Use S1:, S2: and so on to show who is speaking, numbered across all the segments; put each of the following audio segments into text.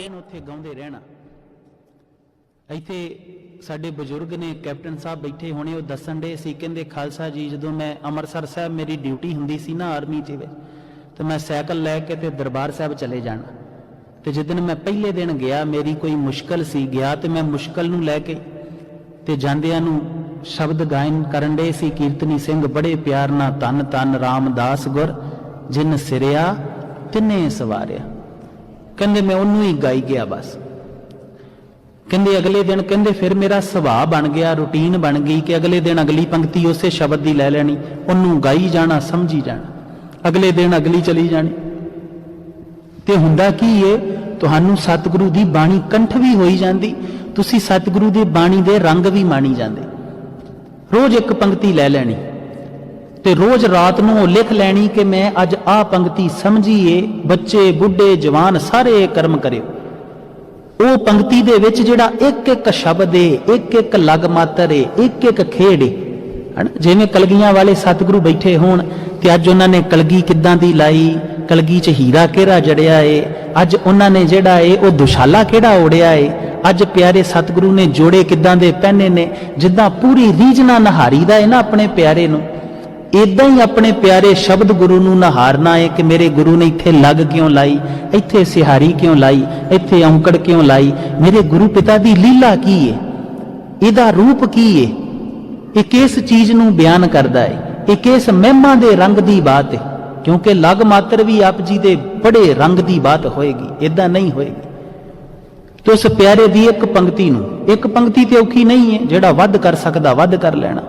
S1: ਦਿਨ ਉੱਥੇ ਗਾਉਂਦੇ ਰਹਿਣਾ। ਇੱਥੇ ਸਾਡੇ ਬਜ਼ੁਰਗ ਨੇ ਕੈਪਟਨ ਸਾਹਿਬ ਬੈਠੇ ਹੋਣੇ, ਉਹ ਦੱਸਣ ਦੇ ਸੀ, ਕਹਿੰਦੇ, ਖਾਲਸਾ ਜੀ, ਜਦੋਂ ਮੈਂ ਅੰਮ੍ਰਿਤਸਰ ਸਾਹਿਬ ਮੇਰੀ ਡਿਊਟੀ ਹੁੰਦੀ ਸੀ ਨਾ ਆਰਮੀ 'ਚ ਵਿੱਚ, ਤੇ ਮੈਂ ਸਾਈਕਲ ਲੈ ਕੇ ਤੇ ਦਰਬਾਰ ਸਾਹਿਬ ਚਲੇ ਜਾਣਾ। ਤੇ ਜਿੱਦਣ ਮੈਂ ਪਹਿਲੇ ਦਿਨ ਗਿਆ, ਮੇਰੀ ਕੋਈ ਮੁਸ਼ਕਲ ਸੀ, ਗਿਆ ਤੇ ਮੈਂ ਮੁਸ਼ਕਲ ਨੂੰ ਲੈ ਕੇ ਤੇ ਜਾਂਦਿਆਂ ਨੂੰ ਸ਼ਬਦ ਗਾਇਨ ਕਰਨ ਦੇ ਸੀ, ਕੀਰਤਨੀ ਸਿੰਘ ਬੜੇ ਪਿਆਰ ਨਾਲ ਧੰਨ ਤਨ ਰਾਮਦਾਸ ਗੁਰ, ਜਿਨ ਸਿਰਿਆ, ਤਿੰਨੇ ਸਵਾਰਿਆ। ਕਹਿੰਦੇ ਮੈਂ ਉਹਨੂੰ ਹੀ ਗਾਈ ਗਿਆ ਬਸ। ਕਹਿੰਦੇ ਅਗਲੇ ਦਿਨ ਕਹਿੰਦੇ ਫਿਰ ਮੇਰਾ ਸੁਭਾਅ ਬਣ ਗਿਆ, ਰੁਟੀਨ ਬਣ ਗਈ ਕਿ ਅਗਲੇ ਦਿਨ ਅਗਲੀ ਪੰਕਤੀ ਉਸੇ ਸ਼ਬਦ ਦੀ ਲੈ ਲੈਣੀ, ਉਹਨੂੰ ਗਾਈ ਜਾਣਾ, ਸਮਝੀ ਜਾਣਾ। ਅਗਲੇ ਦਿਨ ਅਗਲੀ ਚਲੀ ਜਾਣੀ। ਤੇ ਹੁੰਦਾ ਕੀ ਏ? ਤੁਹਾਨੂੰ ਸਤਿਗੁਰੂ ਦੀ ਬਾਣੀ ਕੰਠ ਵੀ ਹੋਈ ਜਾਂਦੀ, ਤੁਸੀਂ ਸਤਿਗੁਰੂ ਦੀ ਬਾਣੀ ਦੇ ਰੰਗ ਵੀ ਮਾਣੀ ਜਾਂਦੇ। ਰੋਜ਼ ਇੱਕ ਪੰਕਤੀ ਲੈ ਲੈਣੀ। ਤੇ ਰੋਜ਼ ਰਾਤ ਨੂੰ ਉਹ ਲਿਖ ਲੈਣੀ ਕਿ ਮੈਂ ਅੱਜ ਆਹ ਪੰਕਤੀ ਸਮਝੀਏ, ਬੱਚੇ, ਬੁੱਢੇ, ਜਵਾਨ ਸਾਰੇ ਕਰਮ ਕਰਿਓ। ਉਹ ਪੰਕਤੀ ਦੇ ਵਿੱਚ ਜਿਹੜਾ ਇੱਕ ਇੱਕ ਸ਼ਬਦ ਏ, ਇੱਕ ਇੱਕ ਲਗ ਮਾਤਰ ਏ, ਇੱਕ ਇੱਕ ਖੇੜ ਏ। ਹਨਾ? ਜਿਵੇਂ ਕਲਗੀਆਂ ਵਾਲੇ ਸਤਿਗੁਰੂ ਬੈਠੇ ਹੋਣ ਤੇ ਅੱਜ ਉਹਨਾਂ ਨੇ ਕਲਗੀ ਕਿੱਦਾਂ ਦੀ ਲਾਈ? ਕਲਗੀ 'ਚ ਹੀਰਾ ਕਿਹੜਾ ਜੜਿਆ ਏ? ਅੱਜ ਉਹਨਾਂ ਨੇ ਜਿਹੜਾ ਏ, ਉਹ ਦੁਸ਼ਾਲਾ ਕਿਹੜਾ ਓੜਿਆ ਏ? ਅੱਜ ਪਿਆਰੇ ਸਤਿਗੁਰੂ ਨੇ ਜੋੜੇ ਕਿੱਦਾਂ ਦੇ ਪਹਿਨੇ ਨੇ? ਜਿੱਦਾਂ ਪੂਰੀ ਰੀਝਣਾ ਨਹਾਰੀ ਦਾ ਏ ਨਾ ਆਪਣੇ ਪਿਆਰੇ ਨੂੰ। ਇਦਾਂ ਹੀ ਆਪਣੇ ਪਿਆਰੇ ਸ਼ਬਦ ਗੁਰੂ ਨੂੰ ਨਹਾਰਨਾ ਹੈ ਕਿ ਮੇਰੇ ਗੁਰੂ ਨੇ ਇੱਥੇ ਲੱਗ ਕਿਉਂ ਲਾਈ? ਇੱਥੇ ਸਿਹਾਰੀ ਕਿਉਂ ਲਾਈ? ਇੱਥੇ ਔਂਕੜ ਕਿਉਂ ਲਾਈ? ਮੇਰੇ ਗੁਰੂ ਪਿਤਾ ਦੀ ਲੀਲਾ ਕੀ ਹੈ ਇਹਦਾ ਰੂਪ ਕੀ ਹੈ ਇਹ ਕਿਸ ਚੀਜ਼ ਨੂੰ ਬਿਆਨ ਕਰਦਾ ਹੈ ਇਹ ਕਿਸ ਮਹਿਮਾ ਦੇ ਰੰਗ ਦੀ ਬਾਤ ਹੈ ਕਿਉਂਕਿ ਲਗ ਮਾਤਰ ਵੀ ਆਪ ਜੀ ਦੇ ਬੜੇ ਰੰਗ ਦੀ ਬਾਤ ਹੋਏਗੀ ਇਦਾਂ ਨਹੀਂ ਹੋਏਗੀ। ਤੇ ਉਸ ਪਿਆਰੇ ਦੀ ਇੱਕ ਪੰਕਤੀ ਨੂੰ, ਇੱਕ ਪੰਕਤੀ ਤੇ ਔਖੀ ਨਹੀਂ ਹੈ ਜਿਹੜਾ ਵੱਧ ਕਰ ਸਕਦਾ, ਵੱਧ ਕਰ ਲੈਣਾ।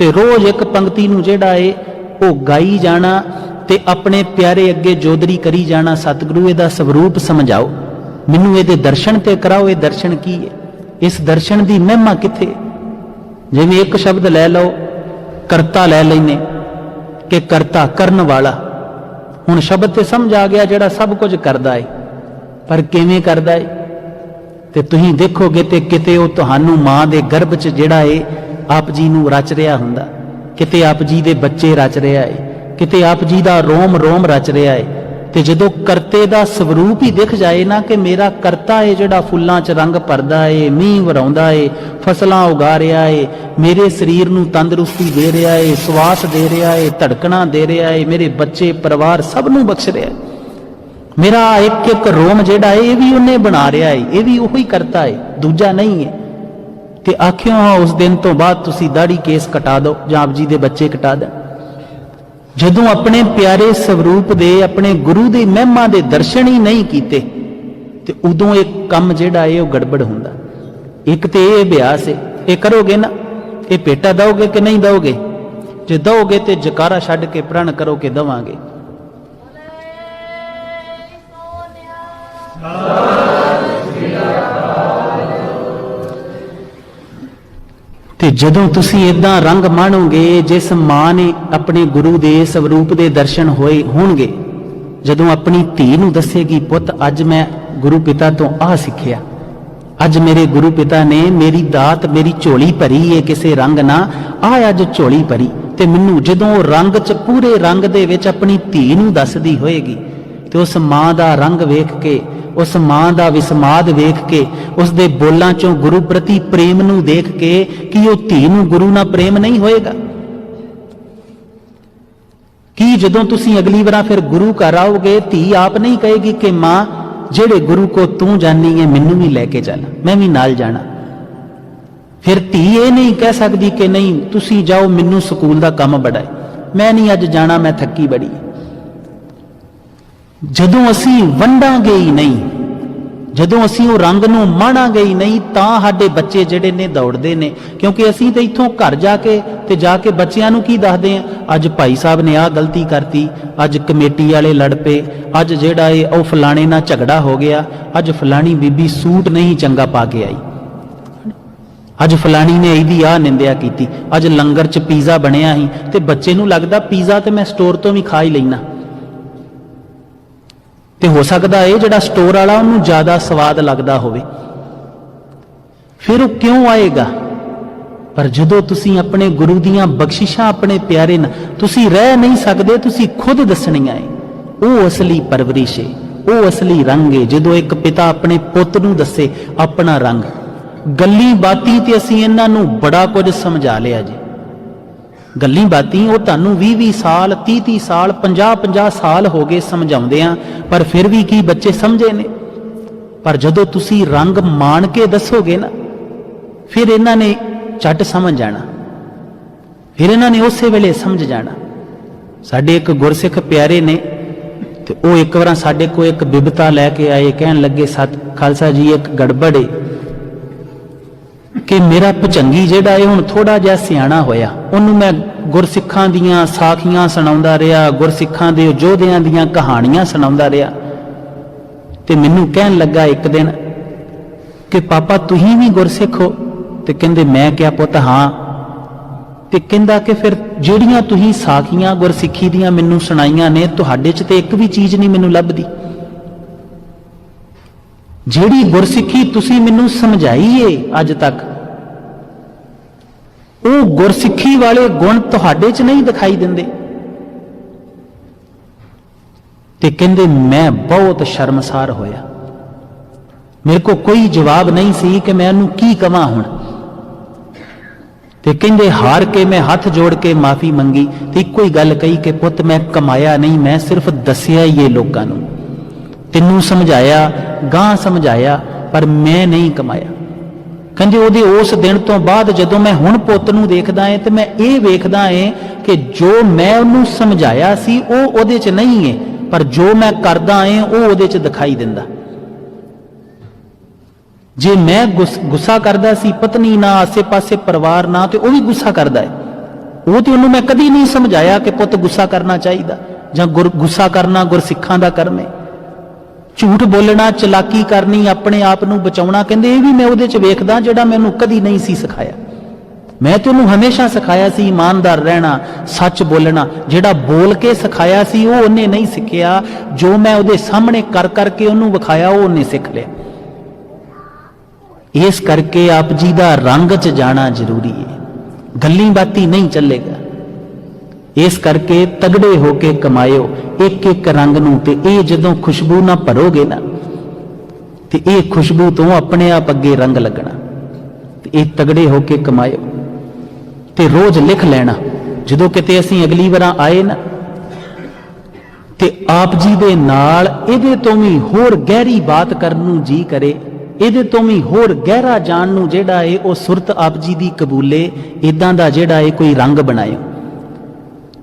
S1: ਤੇ ਰੋਜ਼ ਇੱਕ ਪੰਕਤੀ ਨੂੰ ਜਿਹੜਾ ਏ, ਉਹ ਗਾਈ ਜਾਣਾ ਤੇ ਆਪਣੇ ਪਿਆਰੇ ਅੱਗੇ ਜੋਦਰੀ ਕਰੀ ਜਾਣਾ, ਸਤਿਗੁਰੂ ਇਹਦਾ ਸਵਰੂਪ ਸਮਝਾਓ। ਮੈਨੂੰ ਇਹਦੇ ਦਰਸ਼ਨ ਤੇ ਕਰਾਓ, ਇਹ ਦਰਸ਼ਨ ਕੀ ਹੈ ਇਸ ਦਰਸ਼ਨ ਦੀ ਮਹਿਮਾ ਕਿੱਥੇ ਜਿਵੇਂ ਇੱਕ ਸ਼ਬਦ ਲੈ ਲਓ, ਕਰਤਾ ਲੈ ਲੈਨੇ, ਕਿ ਕਰਤਾ ਕਰਨ ਵਾਲਾ। ਹੁਣ ਸ਼ਬਦ ਤੇ ਸਮਝ ਆ ਗਿਆ ਜਿਹੜਾ ਸਭ ਕੁਝ ਕਰਦਾ ਏ, ਪਰ ਕਿਵੇਂ ਕਰਦਾ ਏ? ਤੇ ਤੁਸੀਂ ਦੇਖੋਗੇ ਤੇ ਕਿਤੇ ਉਹ ਤੁਹਾਨੂੰ ਮਾਂ ਦੇ ਗਰਭ 'ਚ ਜਿਹੜਾ ਏ ਆਪ ਜੀ ਨੂੰ ਰਚ ਰਿਹਾ ਹੁੰਦਾ। ਕਿਤੇ ਆਪ ਜੀ ਦੇ ਬੱਚੇ ਰਚ ਰਿਹਾ ਏ, ਕਿਤੇ ਆਪ ਜੀ ਦਾ ਰੋਮ ਰੋਮ ਰਚ ਰਿਹਾ ਏ, ਤੇ ਜਦੋਂ ਕਰਤੇ ਦਾ ਸਵਰੂਪ ਹੀ ਦਿਖ ਜਾਏ ਨਾ ਕਿ ਮੇਰਾ ਕਰਤਾ ਏ ਜਿਹੜਾ ਫੁੱਲਾਂ 'ਚ ਰੰਗ ਭਰਦਾ ਏ, ਮੀਂਹ ਵਰਾਉਂਦਾ ਏ, ਫਸਲਾਂ ਉਗਾ ਰਿਹਾ ਏ, ਮੇਰੇ ਸਰੀਰ ਨੂੰ ਤੰਦਰੁਸਤੀ ਦੇ ਰਿਹਾ ਏ, ਸਵਾਸ ਦੇ ਰਿਹਾ ਏ, ਧੜਕਣਾ ਦੇ ਰਿਹਾ ਏ, ਮੇਰੇ ਬੱਚੇ ਪਰਿਵਾਰ ਸਭ ਨੂੰ ਬਖਸ਼ ਰਿਹਾ ਏ। ਮੇਰਾ ਇੱਕ ਇੱਕ ਰੋਮ ਜਿਹੜਾ ਏ, ਇਹ ਵੀ ਉਹਨੇ ਬਣਾ ਰਿਹਾ ਏ, ਇਹ ਵੀ ਉਹੀ ਕਰਤਾ ਏ, ਦੂਜਾ ਨਹੀਂ ਏ। ਤੇ ਆਖਿਓ ਹਾਂ, ਉਸ ਦਿਨ ਤੋਂ ਬਾਅਦ ਤੁਸੀਂ ਦਾੜੀ ਕੇਸ ਕਟਾ ਦਿਓ, ਜਾਂ ਆਪ ਜੀ ਦੇ ਬੱਚੇ ਕਟਾ ਦੇਣ। ਜਦੋਂ ਆਪਣੇ ਪਿਆਰੇ ਸਵਰੂਪ ਦੇ, ਆਪਣੇ ਗੁਰੂ ਦੀ ਮਹਿਮਾ ਦੇ ਦਰਸ਼ਨ ਹੀ ਨਹੀਂ ਕੀਤੇ, ਤੇ ਉਦੋਂ ਇਹ ਕੰਮ ਜਿਹੜਾ ਏ ਉਹ ਗੜਬੜ ਹੁੰਦਾ। ਇੱਕ ਤੇ ਇਹ ਅਭਿਆਸ ਏ, ਇਹ ਕਰੋਗੇ ਨਾ, ਇਹ ਪੇਟਾ ਦਓਗੇ ਕਿ ਨਹੀਂ ਦਓਗੇ? ਜੇ ਦਓਗੇ ਤੇ ਜਕਾਰਾ ਛੱਡ ਕੇ ਪ੍ਰਣ ਕਰੋ ਕਿ ਦਵਾਂਗੇ ਤੇ ਜਦੋਂ ਤੁਸੀਂ ਇਦਾਂ ਰੰਗ ਮਾਣੋਗੇ, ਜਿਸ ਮਾਂ ਨੇ ਆਪਣੇ ਗੁਰੂ ਦੇ ਸਵਰੂਪ ਦੇ ਦਰਸ਼ਨ ਹੋਏ ਹੋਣਗੇ, ਜਦੋਂ ਆਪਣੀ ਧੀ ਨੂੰ ਦੱਸੇਗੀ, ਪੁੱਤ, ਅੱਜ ਮੈਂ ਗੁਰੂ ਪਿਤਾ ਤੋਂ ਆਹ ਸਿੱਖਿਆ। ਅੱਜ ਮੇਰੇ ਗੁਰੂ ਪਿਤਾ ਨੇ ਮੇਰੀ ਦਾਤ, ਮੇਰੀ ਝੋਲੀ ਭਰੀ ਏ ਕਿਸੇ ਰੰਗ ਨਾ, ਆਹ ਅੱਜ ਝੋਲੀ ਭਰੀ। ਤੇ ਮੈਨੂੰ ਜਦੋਂ ਰੰਗ ਚ, ਪੂਰੇ ਰੰਗ ਦੇ ਵਿੱਚ ਆਪਣੀ ਧੀ ਨੂੰ ਦੱਸਦੀ ਹੋਏਗੀ, ਤੇ ਉਸ ਮਾਂ ਦਾ ਰੰਗ ਵੇਖ ਕੇ ਉਸ ਮਾਂ ਦਾ ਵਿਸਮਾਦ ਵੇਖ ਕੇ ਉਸ ਦੇ ਬੋਲਾਂ ਚੋਂ ਗੁਰੂ ਪ੍ਰਤੀ ਪ੍ਰੇਮ ਨੂੰ ਦੇਖ ਕੇ ਕਿ ਉਹ ਧੀ ਨੂੰ ਗੁਰੂ ਨਾਲ ਪ੍ਰੇਮ ਨਹੀਂ ਹੋਏਗਾ? ਕੀ ਜਦੋਂ ਤੁਸੀਂ ਅਗਲੀ ਵਾਰ ਫਿਰ ਗੁਰੂ ਘਰ ਆਓਗੇ, ਧੀ ਆਪ ਨਹੀਂ ਕਹੇਗੀ ਕਿ ਮਾਂ, ਜਿਹੜੇ ਗੁਰੂ ਕੋ ਤੂੰ ਜਾਣੀ ਹੈ ਮੈਨੂੰ ਵੀ ਲੈ ਕੇ ਚੱਲ, ਮੈਂ ਵੀ ਨਾਲ ਜਾਣਾ ਫਿਰ ਧੀ ਇਹ ਨਹੀਂ ਕਹਿ ਸਕਦੀ ਕਿ ਨਹੀਂ, ਤੁਸੀਂ ਜਾਓ, ਮੈਨੂੰ ਸਕੂਲ ਦਾ ਕੰਮ ਬੜਾ ਹੈ ਮੈਂ ਨਹੀਂ ਅੱਜ ਜਾਣਾ, ਮੈਂ ਥੱਕੀ ਬੜੀ ਜਦੋਂ ਅਸੀਂ ਵੰਡਾਂਗੇ ਹੀ ਨਹੀਂ, ਜਦੋਂ ਅਸੀਂ ਉਹ ਰੰਗ ਨੂੰ ਮਾਣਾਂਗੇ ਹੀ ਨਹੀਂ, ਤਾਂ ਸਾਡੇ ਬੱਚੇ ਜਿਹੜੇ ਨੇ ਦੌੜਦੇ ਨੇ। ਕਿਉਂਕਿ ਅਸੀਂ ਤਾਂ ਇੱਥੋਂ ਘਰ ਜਾ ਕੇ ਤੇ ਜਾ ਕੇ ਬੱਚਿਆਂ ਨੂੰ ਕੀ ਦੱਸਦੇ ਆ ਅੱਜ ਭਾਈ ਸਾਹਿਬ ਨੇ ਆਹ ਗਲਤੀ ਕਰਤੀ, ਅੱਜ ਕਮੇਟੀ ਵਾਲੇ ਲੜ ਪਏ, ਅੱਜ ਜਿਹੜਾ ਇਹ ਉਹ ਫਲਾਣੇ ਨਾਲ ਝਗੜਾ ਹੋ ਗਿਆ, ਅੱਜ ਫਲਾਣੀ ਬੀਬੀ ਸੂਟ ਨਹੀਂ ਚੰਗਾ ਪਾ ਕੇ ਆਈ। ਅੱਜ ਫਲਾਣੀ ਨੇ ਇਹਦੀ ਆਹ ਨਿੰਦਿਆ ਕੀਤੀ, ਅੱਜ ਲੰਗਰ 'ਚ ਪੀਜ਼ਾ ਬਣਿਆ ਸੀ ਤੇ ਬੱਚੇ ਨੂੰ ਲੱਗਦਾ ਪੀਜ਼ਾ ਤੇ ਮੈਂ ਸਟੋਰ ਤੋਂ ਵੀ ਖਾ ਹੀ ਲੈਣਾ ਤੇ ਹੋ ਸਕਦਾ ਇਹ ਜਿਹੜਾ ਸਟੋਰ ਵਾਲਾ, ਉਹਨੂੰ ਜ਼ਿਆਦਾ ਸਵਾਦ ਲੱਗਦਾ ਹੋਵੇ। ਫਿਰ ਉਹ ਕਿਉਂ ਆਏਗਾ? ਪਰ ਜਦੋਂ ਤੁਸੀਂ ਆਪਣੇ ਗੁਰੂ ਦੀਆਂ ਬਖਸ਼ਿਸ਼ਾਂ ਆਪਣੇ ਪਿਆਰੇ ਨਾਲ, ਤੁਸੀਂ ਰਹਿ ਨਹੀਂ ਸਕਦੇ, ਤੁਸੀਂ ਖੁਦ ਦੱਸਣੀਆਂ ਏ ਉਹ ਅਸਲੀ ਪਰਵਰਿਸ਼ ਏ ਉਹ ਅਸਲੀ ਰੰਗ ਏ ਜਦੋਂ ਇੱਕ ਪਿਤਾ ਆਪਣੇ ਪੁੱਤ ਨੂੰ ਦੱਸੇ, ਆਪਣਾ ਰੰਗ। ਗੱਲੀ ਬਾਤੀ ਤੇ ਅਸੀਂ ਇਹਨਾਂ ਨੂੰ ਬੜਾ ਕੁਝ ਸਮਝਾ ਲਿਆ ਜੀ। ਗੱਲੀ ਬਾਤੀ ਉਹ ਤੁਹਾਨੂੰ 20 20 ਸਾਲ 30 30 ਸਾਲ 50 50 ਸਾਲ ਹੋ ਗਏ ਸਮਝਾਉਂਦੇ ਆ, ਪਰ ਫਿਰ ਵੀ ਕੀ ਬੱਚੇ ਸਮਝੇ ਨੇ? ਪਰ ਜਦੋਂ ਤੁਸੀਂ ਰੰਗ ਮਾਣ ਕੇ ਦੱਸੋਗੇ ਨਾ, ਫਿਰ ਇਹਨਾਂ ਨੇ ਝਟ ਸਮਝ ਜਾਣਾ। ਫਿਰ ਇਹਨਾਂ ਨੇ ਉਸੇ ਵੇਲੇ ਸਮਝ ਜਾਣਾ। ਸਾਡੇ ਇੱਕ ਗੁਰਸਿੱਖ ਪਿਆਰੇ ਨੇ, ਤੇ ਉਹ ਇੱਕ ਵਾਰ ਸਾਡੇ ਕੋਲ ਇੱਕ ਬਿਬਤਾ ਲੈ ਕੇ ਆਏ, ਕਹਿਣ ਲੱਗੇ, ਸਤ, ਖਾਲਸਾ ਜੀ, ਇੱਕ ਗੜਬੜ ਏ। ਕਿ ਮੇਰਾ ਭਚੰਗੀ ਜਿਹੜਾ ਏ ਹੁਣ ਥੋੜਾ ਜਿਹਾ ਸਿਆਣਾ ਹੋਇਆ। ਉਹਨੂੰ ਮੈਂ ਗੁਰਸਿੱਖਾਂ ਦੀਆਂ ਸਾਖੀਆਂ ਸੁਣਾਉਂਦਾ ਰਿਹਾ, ਗੁਰਸਿੱਖਾਂ ਦੇ ਯੋਧਿਆਂ ਦੀਆਂ ਕਹਾਣੀਆਂ ਸੁਣਾਉਂਦਾ ਰਿਹਾ। ਤੇ ਮੈਨੂੰ ਕਹਿਣ ਲੱਗਾ ਇੱਕ ਦਿਨ ਕਿ ਪਾਪਾ, ਤੁਸੀਂ ਵੀ ਗੁਰਸਿੱਖ ਹੋ? ਤੇ ਕਹਿੰਦੇ, ਮੈਂ ਕਿਹਾ, ਪੁੱਤ, ਹਾਂ। ਤੇ ਕਹਿੰਦਾ ਕਿ ਫਿਰ ਜਿਹੜੀਆਂ ਤੁਸੀਂ ਸਾਖੀਆਂ ਗੁਰਸਿੱਖੀ ਦੀਆਂ ਮੈਨੂੰ ਸੁਣਾਈਆਂ ਨੇ, ਤੁਹਾਡੇ 'ਚ ਤੇ ਇੱਕ ਵੀ ਚੀਜ਼ ਨਹੀਂ ਮੈਨੂੰ ਲੱਭਦੀ। ਜਿਹੜੀ ਗੁਰਸਿੱਖੀ ਤੁਸੀਂ ਮੈਨੂੰ ਸਮਝਾਈ ਏ ਅੱਜ ਤੱਕ ਉਹ ਗੁਰਸਿੱਖੀ ਵਾਲੇ ਗੁਣ ਤੁਹਾਡੇ 'ਚ ਨਹੀਂ ਦਿਖਾਈ ਦਿੰਦੇ। ਤੇ ਕਹਿੰਦੇ, ਮੈਂ ਬਹੁਤ ਸ਼ਰਮਸਾਰ ਹੋਇਆ। ਮੇਰੇ ਕੋ ਕੋਈ ਜਵਾਬ ਨਹੀਂ ਸੀ ਕਿ ਮੈਂ ਉਹਨੂੰ ਕੀ ਕਵਾਂ ਹੁਣ? ਤੇ ਕਹਿੰਦੇ, ਹਾਰ ਕੇ ਮੈਂ ਹੱਥ ਜੋੜ ਕੇ ਮਾਫੀ ਮੰਗੀ। ਤੇ ਇੱਕੋ ਹੀ ਗੱਲ ਕਹੀ ਕਿ, ਪੁੱਤ, ਮੈਂ ਕਮਾਇਆ ਨਹੀਂ, ਮੈਂ ਸਿਰਫ ਦੱਸਿਆ ਹੀ ਇਹ ਲੋਕਾਂ ਨੂੰ। ਤੈਨੂੰ ਸਮਝਾਇਆ ਗਾਂ ਸਮਝਾਇਆ, ਪਰ ਮੈਂ ਨਹੀਂ ਕਮਾਇਆ। ਕਹਿੰਦੇ ਉਹਦੇ ਉਸ ਦਿਨ ਤੋਂ ਬਾਅਦ ਜਦੋਂ ਮੈਂ ਹੁਣ ਪੁੱਤ ਨੂੰ ਦੇਖਦਾ ਏ ਤੇ ਮੈਂ ਇਹ ਵੇਖਦਾ ਏ ਕਿ ਜੋ ਮੈਂ ਉਹਨੂੰ ਸਮਝਾਇਆ ਸੀ, ਉਹ ਉਹਦੇ 'ਚ ਨਹੀਂ ਏ, ਪਰ ਜੋ ਮੈਂ ਕਰਦਾ ਏ, ਉਹ ਉਹਦੇ 'ਚ ਦਿਖਾਈ ਦਿੰਦਾ। ਜੇ ਮੈਂ ਗੁੱਸ- ਗੁੱਸਾ ਕਰਦਾ ਸੀ, ਪਤਨੀ ਨਾ, ਆਸੇ-ਪਾਸੇ ਪਰਿਵਾਰ ਨਾ, ਤੇ ਉਹ ਵੀ ਗੁੱਸਾ ਕਰਦਾ ਏ। ਉਹ ਤੇ ਉਹਨੂੰ ਮੈਂ ਕਦੀ ਨਹੀਂ ਸਮਝਾਇਆ ਕਿ ਪੁੱਤ ਗੁੱਸਾ ਕਰਨਾ ਚਾਹੀਦਾ ਜਾਂ ਗੁਰ, ਗੁੱਸਾ ਕਰਨਾ ਗੁਰਸਿੱਖਾਂ ਦਾ ਕਰਮ ਏ। ਝੂਠ ਬੋਲਣਾ, ਚਲਾਕੀ ਕਰਨੀ, ਆਪਣੇ ਆਪ ਨੂੰ ਬਚਾਉਣਾ, ਕਹਿੰਦੇ ਇਹ ਵੀ ਮੈਂ ਉਹਦੇ 'ਚ ਵੇਖਦਾ ਜਿਹੜਾ ਮੈਨੂੰ ਕਦੀ ਨਹੀਂ ਸੀ ਸਿਖਾਇਆ। ਮੈਂ ਤੇ ਉਹਨੂੰ ਹਮੇਸ਼ਾ ਸਿਖਾਇਆ ਸੀ, ਇਮਾਨਦਾਰ ਰਹਿਣਾ, ਸੱਚ ਬੋਲਣਾ। ਜਿਹੜਾ ਬੋਲ ਕੇ ਸਿਖਾਇਆ ਸੀ, ਉਹ ਉਹਨੇ ਨਹੀਂ ਸਿੱਖਿਆ। ਜੋ ਮੈਂ ਉਹਦੇ ਸਾਹਮਣੇ ਕਰ ਕਰਕੇ ਉਹਨੂੰ ਵਿਖਾਇਆ, ਉਹ ਉਹਨੇ ਸਿੱਖ ਲਿਆ। ਇਸ ਕਰਕੇ ਆਪ ਜੀ ਦਾ ਰੰਗ 'ਚ ਜਾਣਾ ਜ਼ਰੂਰੀ ਹੈ। ਗੱਲੀ ਬਾਤੀ ਨਹੀਂ ਚੱਲੇਗਾ। ਇਸ ਕਰਕੇ ਤਗੜੇ ਹੋ ਕੇ ਕਮਾਇਓ ਇੱਕ ਇੱਕ ਰੰਗ ਨੂੰ ਤੇ ਇਹ ਜਦੋਂ ਖੁਸ਼ਬੂ ਨਾ ਭਰੋਗੇ ਨਾ, ਤੇ ਇਹ ਖੁਸ਼ਬੂ ਤੋਂ ਆਪਣੇ ਆਪ ਅੱਗੇ ਰੰਗ ਲੱਗਣਾ। ਤੇ ਇਹ ਤਗੜੇ ਹੋ ਕੇ ਕਮਾਇਓ। ਤੇ ਰੋਜ਼ ਲਿਖ ਲੈਣਾ। ਜਦੋਂ ਕਿਤੇ ਅਸੀਂ ਅਗਲੀ ਵਾਰ ਆਏ ਨਾ, ਤੇ ਆਪ ਜੀ ਦੇ ਨਾਲ ਇਹਦੇ ਤੋਂ ਵੀ ਹੋਰ ਗਹਿਰੀ ਬਾਤ ਕਰਨ ਨੂੰ ਜੀ ਕਰੇ, ਇਹਦੇ ਤੋਂ ਵੀ ਹੋਰ ਗਹਿਰਾ ਜਾਣ ਨੂੰ ਜਿਹੜਾ ਏ ਉਹ ਸੁਰਤ ਆਪ ਜੀ ਦੀ ਕਬੂਲੇ ਇਦਾਂ ਦਾ ਜਿਹੜਾ ਏ ਕੋਈ ਰੰਗ ਬਣਾਇਓ।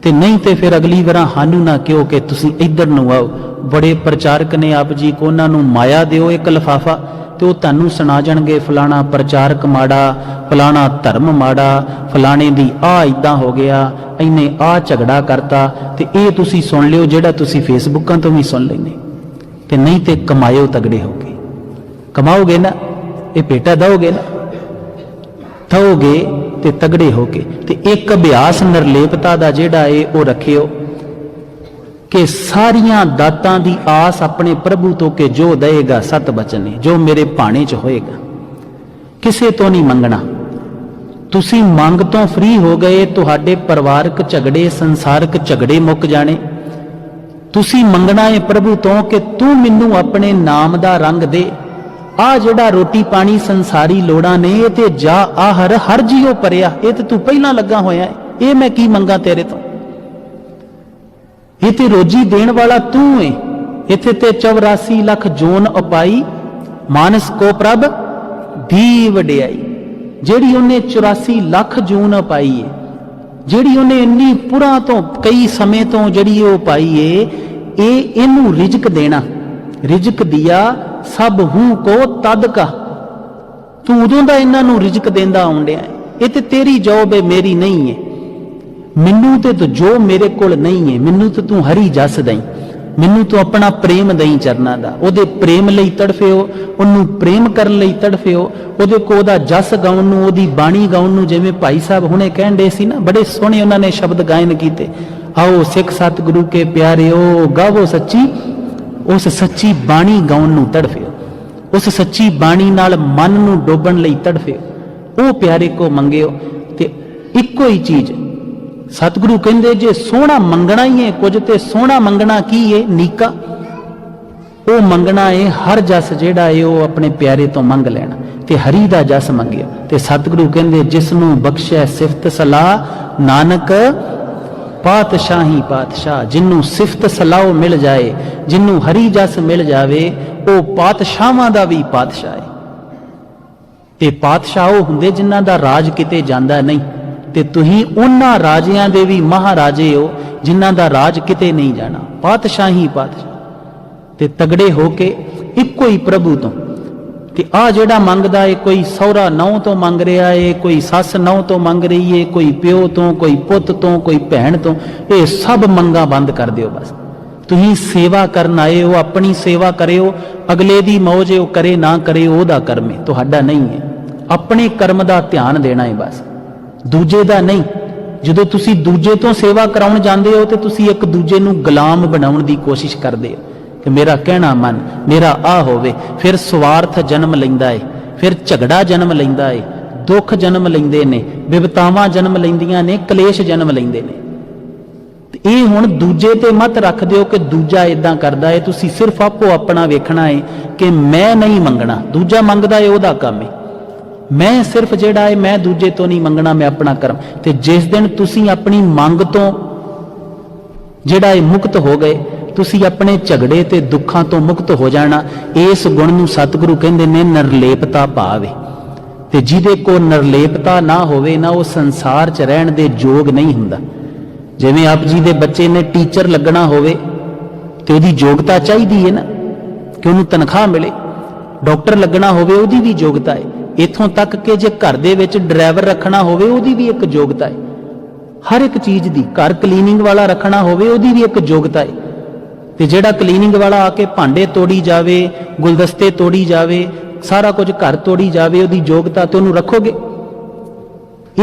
S1: ਤੇ ਨਹੀਂ ਤੇ ਫਿਰ ਅਗਲੀ ਵਾਰ ਸਾਨੂੰ ਨਾ ਕਿਉ ਕਿ ਤੁਸੀਂ ਇੱਧਰ ਨੂੰ ਆਓ। ਬੜੇ ਪ੍ਰਚਾਰਕ ਨੇ ਆਪ ਜੀ ਕੋ ਉਹਨਾਂ ਨੂੰ ਮਾਇਆ ਦਿਓ ਇੱਕ ਲਫਾਫਾ ਤੇ ਉਹ ਤੁਹਾਨੂੰ ਸੁਣਾ ਜਾਣਗੇ, ਫਲਾਣਾ ਪ੍ਰਚਾਰਕ ਮਾੜਾ, ਫਲਾਣਾ ਧਰਮ ਮਾੜਾ, ਫਲਾਣੇ ਦੀ ਆ ਇਦਾਂ ਹੋ ਗਿਆ, ਇਹਨੇ ਆ ਝਗੜਾ ਕਰਤਾ ਤੇ ਇਹ ਤੁਸੀਂ ਸੁਣ ਲਿਓ ਜਿਹੜਾ ਤੁਸੀਂ ਫੇਸਬੁੱਕਾਂ ਤੋਂ ਵੀ ਸੁਣ ਲੈਂਦੇ। ਤੇ ਨਹੀਂ ਤੇ ਕਮਾਇਓ ਤਗੜੇ ਹੋ ਕੇ। ਕਮਾਓਗੇ ਨਾ, ਇਹ ਪੇਟਾ ਦਓਗੇ ਨਾ। ਥੋਗੇ ਤੇ ਤਗੜੇ ਹੋ ਕੇ ਤੇ ਇੱਕ ਅਭਿਆਸ ਨਿਰਲੇਪਤਾ ਦਾ ਜਿਹੜਾ ਏ ਉਹ ਰੱਖਿਓ ਕਿ ਸਾਰੀਆਂ ਦਾਤਾਂ ਦੀ ਆਸ ਆਪਣੇ ਪ੍ਰਭੂ ਤੋਂ ਕਿ ਜੋ ਦੇਏਗਾ ਸਤ ਬਚਨ ਨੇ, ਜੋ ਮੇਰੇ ਭਾਣੇ 'ਚ ਹੋਏਗਾ। ਕਿਸੇ ਤੋਂ ਨਹੀਂ ਮੰਗਣਾ। ਤੁਸੀਂ ਮੰਗ ਤੋਂ ਫ੍ਰੀ ਹੋ ਗਏ, ਤੁਹਾਡੇ ਪਰਿਵਾਰਕ ਝਗੜੇ, ਸੰਸਾਰਕ ਝਗੜੇ ਮੁੱਕ ਜਾਣੇ। ਤੁਸੀਂ ਮੰਗਣਾ ਹੈ ਪ੍ਰਭੂ ਤੋਂ ਕਿ ਤੂੰ ਮੈਨੂੰ ਆਪਣੇ ਨਾਮ ਦਾ ਰੰਗ ਦੇ। ਆ ਜਿਹੜਾ ਰੋਟੀ ਪਾਣੀ ਸੰਸਾਰੀ ਲੋੜਾਂ ਨੇ, ਇਹ ਤੇ ਜਾ ਆਹਰ, ਹਰ ਹਰ ਜੀਓ ਪਰਿਆ ਇਹ ਤੇ ਤੂੰ ਪਹਿਲਾਂ ਲੱਗਾ ਹੋਇਆ ਇਹ ਮੈਂ ਕੀ ਮੰਗਾ ਤੇਰੇ ਤੋਂ? ਇਹ ਤੇ ਰੋਜੀ ਦੇਣ ਵਾਲਾ ਤੂੰ ਏ। ਇੱਥੇ ਤੇ 84 ਲੱਖ ਜੋਨ ਅਪਾਈ ਮਾਨਸ ਕੋ ਪ੍ਰਭ ਦੀ ਵਡਿਆਈ ਜਿਹੜੀ ਉਹਨੇ 84 ਲੱਖ ਜੂਨ ਅਪਾਈ ਏ, ਜਿਹੜੀ ਉਹਨੇ ਇੰਨੀ ਪੁਰਾ ਤੋਂ, ਕਈ ਸਮੇਂ ਤੋਂ ਜਿਹੜੀ ਉਹ ਪਾਈ ਏ, ਇਹ ਇਹਨੂੰ ਰਿਜਕ ਦੇਣਾ, ਰਿਜਕ ਦਿਆ ਸਭ ਹੂੰ ਕੋ ਤਦ ਕਾ। ਤੂੰ ਉਦੋਂ ਦਾ ਇਹਨਾਂ ਨੂੰ ਰਿਜਕ ਦਿੰਦਾ ਆਉਂਦਿਆ ਇਹ ਤੇ ਤੇਰੀ ਜੌਬ ਏ, ਮੇਰੀ ਨਹੀਂ ਏ। ਮੈਨੂੰ ਤੇ ਤੂੰ ਜੋ ਮੇਰੇ ਕੋਲ ਨਹੀਂ ਏ, ਮੈਨੂੰ ਤੇ ਤੂੰ ਹਰੀ ਜਸ ਦਈ। ਮੈਨੂੰ ਤੂੰ ਆਪਣਾ ਪ੍ਰੇਮ ਦਈ ਚਰਨਾ ਦਾ। ਉਹਦੇ ਪ੍ਰੇਮ ਲਈ ਤੜਫਿਓ, ਉਹਨੂੰ ਪ੍ਰੇਮ ਕਰਨ ਲਈ ਤੜਫਿਓ। ਉਹਦੇ ਕੋ ਉਹਦਾ ਜਸ ਗਾਉਣ ਨੂੰ, ਉਹਦੀ ਬਾਣੀ ਗਾਉਣ ਨੂੰ ਜਿਵੇਂ ਭਾਈ ਸਾਹਿਬ ਹੁਣੇ ਕਹਿੰਦੇ ਸੀ ਨਾ, ਬੜੇ ਸੋਹਣੇ ਉਹਨਾਂ ਨੇ ਸ਼ਬਦ ਗਾਇਨ ਕੀਤੇ। ਆਓ ਸਿੱਖ ਸਤਿਗੁਰੂ ਕੇ ਪਿਆਰਿਓ, ਗਾਵੋ ਸੱਚੀ। ਉਸ ਸੱਚੀ ਬਾਣੀ ਗਾਉਣ ਨੂੰ ਤੜਫਿਓ। ਉਸ ਸੱਚੀ ਬਾਣੀ ਨਾਲ ਮਨ ਨੂੰ ਡੋਬਣ ਲਈ ਤੜਫਿਓ। ਉਹ ਪਿਆਰੇ ਕੋ ਮੰਗਿਓ ਤੇ ਇੱਕੋ ਹੀ ਚੀਜ਼। ਸਤਿਗੁਰੂ ਕਹਿੰਦੇ, ਜੇ ਸੋਹਣਾ ਮੰਗਣਾ ਹੀ ਹੈ ਕੁਝ ਤੇ ਸੋਹਣਾ ਮੰਗਣਾ ਕੀ ਹੈ ਨੀਕਾ। ਉਹ ਮੰਗਣਾ ਏ, ਹਰ ਜਸ ਜਿਹੜਾ ਹੈ ਉਹ ਆਪਣੇ ਪਿਆਰੇ ਤੋਂ ਮੰਗ ਲੈਣਾ ਤੇ ਹਰੀ ਦਾ ਜਸ ਮੰਗਿਆ ਤੇ ਸਤਿਗੁਰੂ ਕਹਿੰਦੇ ਜਿਸ ਨੂੰ ਬਖਸ਼ੈ ਸਿਫਤ ਸਲਾਹ, ਨਾਨਕ ਪਾਤਸ਼ਾਹੀ ਪਾਤਸ਼ਾਹ, ਜਿਨੂੰ ਸਿਫਤ ਸਲਾਹ ਮਿਲ ਜਾਏ, ਜਿਨੂੰ ਹਰੀ ਜਸ ਮਿਲ ਜਾਵੇ, ਉਹ ਪਾਤਸ਼ਾਹਾਂ ਦਾ ਵੀ ਪਾਤਸ਼ਾਹ ਹੈ ਤੇ ਪਾਤਸ਼ਾਹ ਉਹ ਹੁੰਦੇ ਜਿਨ੍ਹਾਂ ਦਾ ਰਾਜ ਕਿਤੇ ਜਾਂਦਾ ਨਹੀਂ, ਤੇ ਤੁਸੀਂ ਉਹਨਾਂ ਰਾਜਿਆਂ ਦੇ ਵੀ ਮਹਾਰਾਜੇ ਹੋ, ਜਿਨ੍ਹਾਂ ਦਾ ਰਾਜ ਕਿਤੇ ਨਹੀਂ ਜਾਣਾ। ਪਾਤਸ਼ਾਹੀ ਪਾਤਸ਼ਾਹ। ਤੇ ਤਗੜੇ ਹੋ ਕੇ ਇੱਕੋ ਹੀ ਪ੍ਰਭੂ ਤੋਂ ਤੇ ਆ ਜਿਹੜਾ ਮੰਗਦਾ ਏ, ਕੋਈ ਸਹੁਰਾ ਨੌ ਤੋਂ ਮੰਗ ਰਿਹਾ ਏ, ਕੋਈ ਸੱਸ ਨੌ ਤੋਂ ਮੰਗ ਰਹੀ ਏ, ਕੋਈ ਪਿਓ ਤੋਂ, ਕੋਈ ਪੁੱਤ ਤੋਂ, ਕੋਈ ਭੈਣ ਤੋਂ, ਇਹ ਸਭ ਮੰਗਾ ਬੰਦ ਕਰ ਦਿਓ ਬਸ। ਤੁਸੀਂ ਸੇਵਾ ਕਰਨ ਆਏ ਹੋ, ਆਪਣੀ ਸੇਵਾ ਕਰਿਓ, ਅਗਲੇ ਦੀ ਮੌਜ ਉਹ ਕਰੇ ਨਾ ਕਰੇ, ਉਹਦਾ ਕਰਮ ਹੈ ਤੁਹਾਡਾ ਨਹੀਂ ਹੈ ਆਪਣੇ ਕਰਮ ਦਾ ਧਿਆਨ ਦੇਣਾ ਹੈ ਬਸ। ਦੂਜੇ ਦਾ ਨਹੀਂ। ਜਦੋਂ ਤੁਸੀਂ ਦੂਜੇ ਤੋਂ ਸੇਵਾ ਕਰਾਉਣ ਜਾਂਦੇ ਹੋ ਤੇ ਤੁਸੀਂ ਇੱਕ ਦੂਜੇ ਨੂੰ ਗੁਲਾਮ ਬਣਾਉਣ ਦੀ ਕੋਸ਼ਿਸ਼ ਕਰਦੇ ਹੋ। ਕਿ ਮੇਰਾ ਕਹਿਣਾ ਮੰਨ, ਮੇਰਾ ਆ ਹੋਵੇ, ਫਿਰ ਸਵਾਰਥ ਜਨਮ ਲੈਂਦਾ ਏ, ਫਿਰ ਝਗੜਾ ਜਨਮ ਲੈਂਦਾ ਏ, ਦੁੱਖ ਜਨਮ ਲੈਂਦੇ ਨੇ, ਵਿਵਤਾਵਾਂ ਜਨਮ ਲੈਂਦੀਆਂ ਨੇ, ਕਲੇਸ਼ ਜਨਮ ਲੈਂਦੇ ਨੇ। ਇਹ ਹੁਣ ਦੂਜੇ ਤੇ ਮਤ ਰੱਖ ਦਿਓ ਕਿ ਦੂਜਾ ਇਦਾਂ ਕਰਦਾ ਏ, ਤੁਸੀਂ ਸਿਰਫ ਆਪੋ ਆਪਣਾ ਵੇਖਣਾ ਏ ਕਿ ਮੈਂ ਨਹੀਂ ਮੰਗਣਾ, ਦੂਜਾ ਮੰਗਦਾ ਏ ਉਹਦਾ ਕੰਮ ਏ। ਮੈਂ ਸਿਰਫ ਜਿਹੜਾ ਏ, ਮੈਂ ਦੂਜੇ ਤੋਂ ਨਹੀਂ ਮੰਗਣਾ, ਮੈਂ ਆਪਣਾ ਕਰਮ। ਤੇ ਜਿਸ ਦਿਨ ਤੁਸੀਂ ਆਪਣੀ ਮੰਗ ਤੋਂ ਜਿਹੜਾ ਇਹ ਮੁਕਤ ਹੋ ਗਏ ਤੁਸੀਂ ਆਪਣੇ ਝਗੜੇ ਤੇ ਦੁੱਖਾਂ ਤੋਂ ਮੁਕਤ ਹੋ ਜਾਣਾ, ਇਸ ਗੁਣ ਨੂੰ ਸਤਿਗੁਰੂ ਕਹਿੰਦੇ ਨੇ ਨਿਰਲੇਪਤਾ ਭਾਵੇ ਤੇ ਜਿਹਦੇ ਕੋ ਨਿਰਲੇਪਤਾ ਨਾ ਹੋਵੇ ਨਾ ਉਹ ਸੰਸਾਰ 'ਚ ਰਹਿਣ ਦੇ ਯੋਗ ਨਹੀਂ ਹੁੰਦਾ। ਜਿਵੇਂ ਆਪ ਜੀ ਦੇ ਬੱਚੇ ਨੇ ਟੀਚਰ ਲੱਗਣਾ ਹੋਵੇ, ਤੇ ਉਹਦੀ ਯੋਗਤਾ ਚਾਹੀਦੀ ਹੈ ਨਾ, ਕਿ ਉਹਨੂੰ ਤਨਖਾਹ ਮਿਲੇ। ਡਾਕਟਰ ਲੱਗਣਾ ਹੋਵੇ, ਉਹਦੀ ਵੀ ਯੋਗਤਾ ਹੈ ਇਥੋਂ ਤੱਕ ਕਿ ਜੇ ਘਰ ਦੇ ਵਿੱਚ ਡਰਾਈਵਰ ਰੱਖਣਾ ਹੋਵੇ, ਉਹਦੀ ਵੀ ਇੱਕ ਯੋਗਤਾ ਹੈ ਹਰ ਇੱਕ ਚੀਜ਼ ਦੀ, ਘਰ ਕਲੀਨਿੰਗ ਵਾਲਾ ਰੱਖਣਾ ਹੋਵੇ, ਉਹਦੀ ਵੀ ਇੱਕ ਯੋਗਤਾ ਹੈ ਤੇ ਜਿਹੜਾ ਕਲੀਨਿੰਗ ਵਾਲਾ ਆ ਕੇ ਭਾਂਡੇ ਤੋੜੀ ਜਾਵੇ, ਗੁਲਦਸਤੇ ਤੋੜੀ ਜਾਵੇ, ਸਾਰਾ ਕੁਝ ਘਰ ਤੋੜੀ ਜਾਵੇ, ਉਹਦੀ ਯੋਗਤਾ ਤੇ ਉਹਨੂੰ ਰੱਖੋਗੇ?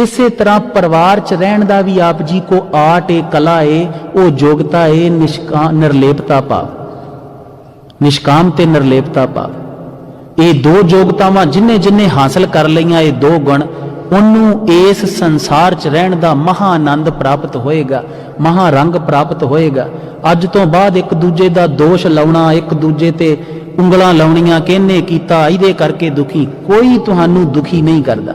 S1: ਇਸੇ ਤਰ੍ਹਾਂ ਪਰਿਵਾਰ 'ਚ ਰਹਿਣ ਦਾ ਵੀ ਆਪ ਜੀ ਕੋ ਆਰਟ ਏ, ਕਲਾ ਏ, ਉਹ ਯੋਗਤਾ ਏ, ਨਿਸ਼ਕਾ, ਨਿਰਲੇਪਤਾ ਭਾਵ। ਨਿਸ਼ਕਾਮ ਤੇ ਨਿਰਲੇਪਤਾ ਭਾਵ। ਇਹ ਦੋ ਯੋਗਤਾਵਾਂ ਜਿਨਨੇ ਜਿਨਨੇ ਹਾਸਲ ਕਰ ਲਈਆਂ, ਇਹ ਦੋ ਗੁਣ ਉਹਨੂੰ ਇਸ ਸੰਸਾਰ 'ਚ ਰਹਿਣ ਦਾ ਮਹਾ ਆਨੰਦ ਪ੍ਰਾਪਤ ਹੋਏਗਾ, ਮਹਾ ਰੰਗ ਪ੍ਰਾਪਤ ਹੋਏਗਾ। ਅੱਜ ਤੋਂ ਬਾਅਦ ਇੱਕ ਦੂਜੇ ਦਾ ਦੋਸ਼ ਲਾਉਣਾ, ਇੱਕ ਦੂਜੇ ਤੇ ਉਂਗਲਾਂ ਲਾਉਣੀਆਂ, ਕਿਹਨੇ ਕੀਤਾ, ਇਹਦੇ ਕਰਕੇ ਦੁਖੀ। ਕੋਈ ਤੁਹਾਨੂੰ ਦੁਖੀ ਨਹੀਂ ਕਰਦਾ।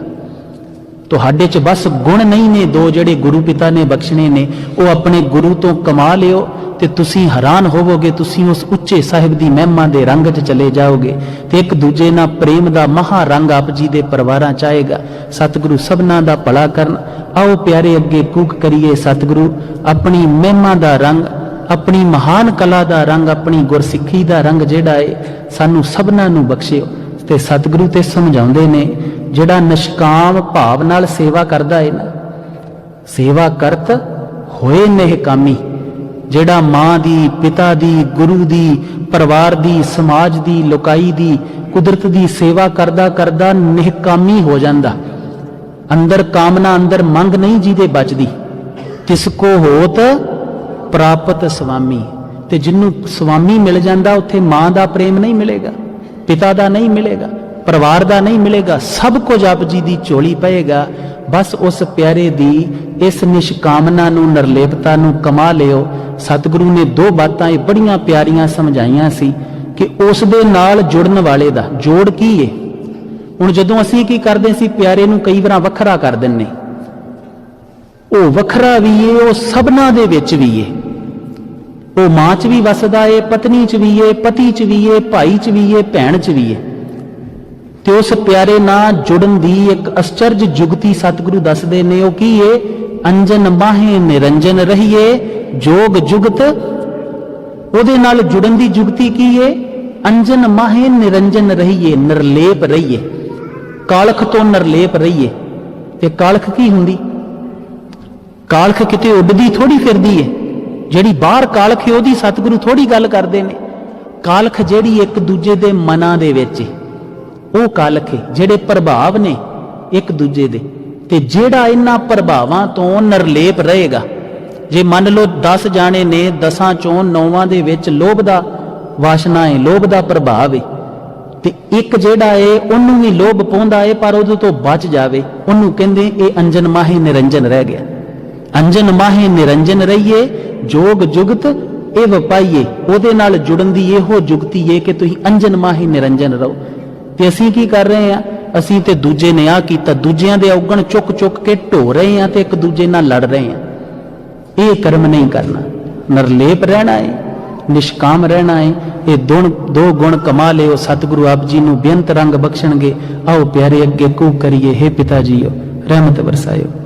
S1: ਤੁਹਾਡੇ 'ਚ ਬਸ ਗੁਣ ਨਹੀਂ ਨੇ, ਦੋ ਜਿਹੜੇ ਗੁਰੂ ਪਿਤਾ ਨੇ ਬਖਸ਼ਣੇ ਨੇ, ਉਹ ਆਪਣੇ ਗੁਰੂ ਤੋਂ ਕਮਾ ਲਿਓ ਤੇ ਤੁਸੀਂ ਹੈਰਾਨ ਹੋਵੋਗੇ, ਤੁਸੀਂ ਉਸ ਉੱਚੇ ਸਾਹਿਬ ਦੀ ਮਹਿਮਾ ਦੇ ਰੰਗ 'ਚ ਚਲੇ ਜਾਓਗੇ ਤੇ ਇੱਕ ਦੂਜੇ ਨਾਲ ਪ੍ਰੇਮ ਦਾ ਮਹਾ ਰੰਗ ਆਪ ਜੀ ਦੇ ਪਰਿਵਾਰਾਂ 'ਚ ਆਏਗਾ। ਸਤਿਗੁਰੂ ਸਭਨਾਂ ਦਾ ਭਲਾ ਕਰਨ। ਆਓ ਪਿਆਰੇ, ਅੱਗੇ ਕੂਕ ਕਰੀਏ ਸਤਿਗੁਰੂ। ਆਪਣੀ ਮਹਿਮਾ ਦਾ ਰੰਗ, ਆਪਣੀ ਮਹਾਨ ਕਲਾ ਦਾ ਰੰਗ, ਆਪਣੀ ਗੁਰਸਿੱਖੀ ਦਾ ਰੰਗ ਜਿਹੜਾ ਏ, ਸਾਨੂੰ ਸਭਨਾਂ ਨੂੰ ਬਖਸ਼ਿਓ ਤੇ ਸਤਿਗੁਰੂ ਤੇ ਸਮਝਾਉਂਦੇ ਨੇ ਜਿਹੜਾ ਨਿਸ਼ਕਾਮ ਭਾਵ ਨਾਲ ਸੇਵਾ ਕਰਦਾ ਏ ਨਾ, ਸੇਵਾ ਕਰਤ ਹੋਏ ਨਿਹਕਾਮੀ ਜਿਹੜਾ ਮਾਂ ਦੀ, ਪਿਤਾ ਦੀ, ਗੁਰੂ ਦੀ, ਪਰਿਵਾਰ ਦੀ, ਸਮਾਜ ਦੀ, ਲੋਕਾਈ ਦੀ, ਕੁਦਰਤ ਦੀ ਸੇਵਾ ਕਰਦਾ ਕਰਦਾ ਨਿਹਕਾਮੀ ਹੋ ਜਾਂਦਾ। ਅੰਦਰ ਕਾਮਨਾ, ਅੰਦਰ ਮੰਗ ਨਹੀਂ ਜਿਹਦੇ ਬਚਦੀ। ਤਿਸ ਕੋ ਹੋਤ ਪ੍ਰਾਪਤ ਸੁਆਮੀ ਤੇ ਜਿਹਨੂੰ ਸੁਆਮੀ ਮਿਲ ਜਾਂਦਾ, ਉੱਥੇ ਮਾਂ ਦਾ ਪ੍ਰੇਮ ਨਹੀਂ ਮਿਲੇਗਾ, ਪਿਤਾ ਦਾ ਨਹੀਂ ਮਿਲੇਗਾ। ਪਰਿਵਾਰ ਦਾ ਨਹੀਂ ਮਿਲੇਗਾ, ਸਭ ਕੁਝ ਆਪ ਜੀ ਦੀ ਝੋਲੀ ਪਏਗਾ। ਬਸ ਉਸ ਪਿਆਰੇ ਦੀ ਇਸ ਨਿਸ਼ਕਾਮਨਾ ਨੂੰ, ਨਿਰਲੇਪਤਾ ਨੂੰ ਕਮਾ ਲਿਓ। ਸਤਿਗੁਰੂ ਨੇ ਦੋ ਬਾਤਾਂ ਇਹ ਬੜੀਆਂ ਪਿਆਰੀਆਂ ਸਮਝਾਈਆਂ ਸੀ ਕਿ ਉਸ ਦੇ ਨਾਲ ਜੁੜਨ ਵਾਲੇ ਦਾ ਜੋੜ ਕੀ ਏ? ਹੁਣ ਜਦੋਂ ਅਸੀਂ ਕੀ ਕਰਦੇ ਸੀ, ਪਿਆਰੇ ਨੂੰ ਕਈ ਵਾਰਾਂ ਵੱਖਰਾ ਕਰ ਦਿੰਨੇ ਉਹ ਵੱਖਰਾ ਵੀ ਏ, ਉਹ ਸਭਨਾ ਦੇ ਵਿੱਚ ਵੀ ਏ। ਉਹ ਮਾਂ 'ਚ ਵੀ ਵਸਦਾ ਏ, ਪਤਨੀ 'ਚ ਵੀ ਏ, ਪਤੀ 'ਚ ਵੀ ਏ, ਭਾਈ 'ਚ ਵੀ ਏ, ਭੈਣ 'ਚ ਵੀ ਏ। ਤੇ ਉਸ ਪਿਆਰੇ ਨਾਲ ਜੁੜਨ ਦੀ ਇੱਕ ਅਸਚਰਜ ਜੁਗਤੀ ਸਤਿਗੁਰੂ ਦੱਸਦੇ ਨੇ, ਉਹ ਕੀ ਏ? ਅੰਜਨ ਮਾਹੇ ਨਿਰੰਜਨ ਰਹੀਏ, ਜੋਗ ਜੁਗਤ। ਉਹਦੇ ਨਾਲ ਜੁੜਨ ਦੀ ਜੁਗਤੀ ਕੀ ਏ? ਅੰਜਨ ਮਾਹੇ ਨਿਰੰਜਨ ਰਹੀਏ, ਨਿਰਲੇਪ ਰਹੀਏ। ਕਾਲਖ ਤੋਂ ਨਿਰਲੇਪ ਰਹੀਏ। ਤੇ ਕਾਲਖ ਕੀ ਹੁੰਦੀ? ਕਾਲਖ ਕਿਤੇ ਉੱਡਦੀ ਥੋੜੀ ਫਿਰਦੀ ਏ। ਜਿਹੜੀ ਬਾਹਰ ਕਾਲਖ ਏ, ਉਹਦੀ ਸਤਿਗੁਰੂ ਥੋੜੀ ਗੱਲ ਕਰਦੇ ਨੇ। ਕਾਲਖ ਜਿਹੜੀ ਇੱਕ ਦੂਜੇ ਦੇ ਮਨਾਂ ਦੇ ਵਿੱਚ ਏ। ਉਹ ਕਾਲਖ ਏ ਜਿਹੜੇ ਪ੍ਰਭਾਵ ਨੇ ਇੱਕ ਦੂਜੇ ਦੇ। ਤੇ ਜਿਹੜਾ ਇਹਨਾਂ ਪ੍ਰਭਾਵਾਂ ਤੋਂ ਨਿਰਲੇਪ ਰਹੇਗਾ, ਜੇ ਮੰਨ ਲਓ 10 ਜਾਣੇ ਨੇ 10ਾਂ ਚੋਂ 9ਵਾਂ ਦੇ ਵਿੱਚ ਲੋਭ ਦਾ ਵਾਸ਼ਨਾ ਏ ਲੋਭ ਦਾ ਪ੍ਰਭਾਵ ਏ ਤੇ ਇੱਕ ਜਿਹੜਾ ਏ ਉਹਨੂੰ ਵੀ ਲੋਭ ਪਾਉਂਦਾ ਏ ਪਰ ਉਹਦੇ ਤੋਂ ਬਚ ਜਾਵੇ, ਉਹਨੂੰ ਕਹਿੰਦੇ ਇਹ ਅੰਜਨ ਮਾਹੇ ਨਿਰੰਜਨ ਰਹਿ ਗਿਆ। ਅੰਜਨ ਮਾਹੇ ਨਿਰੰਜਨ ਰਹੀਏ, ਜੋਗ ਜੁਗਤ ਇਹ ਵਪਾਈਏ, ਉਹਦੇ ਨਾਲ ਜੁੜਨ ਦੀ ਇਹੋ ਜੁਗਤੀ ਏ ਕਿ ਤੁਸੀਂ ਅੰਜਨ ਮਾਹੀ ਨਿਰੰਜਨ ਰਹੋ। ਤੇ ਅਸੀਂ ਕੀ ਕਰ ਰਹੇ ਆ ਅਸੀਂ ਤੇ ਦੂਜੇ ਨੇ ਆ ਕੀਤਾ, ਦੂਜਿਆਂ ਦੇ ਔਗਣ ਚੁੱਕ ਚੁੱਕ ਕੇ ਢੋ ਰਹੇ ਆ ਤੇ ਇੱਕ ਦੂਜੇ ਨਾਲ ਲੜ ਰਹੇ ਆ ਇਹ ਕਰਮ ਨਹੀਂ ਕਰਨਾ। ਨਰਲੇਪ ਰਹਿਣਾ ਹੈ, ਨਿਸ਼ਕਾਮ ਰਹਿਣਾ ਹੈ, ਇਹ ਦੁਣ ਦੋ ਗੁਣ ਕਮਾ ਲਿਓ, ਸਤਿਗੁਰੂ ਆਪ ਜੀ ਨੂੰ ਬੇਅੰਤ ਰੰਗ ਬਖਸ਼ਣਗੇ। ਆਓ ਪਿਆਰੇ, ਅੱਗੇ ਕੂ ਕਰੀਏ हे ਪਿਤਾ ਜੀਓ, ਰਹਿਮਤ ਵਰਸਾਇਓ।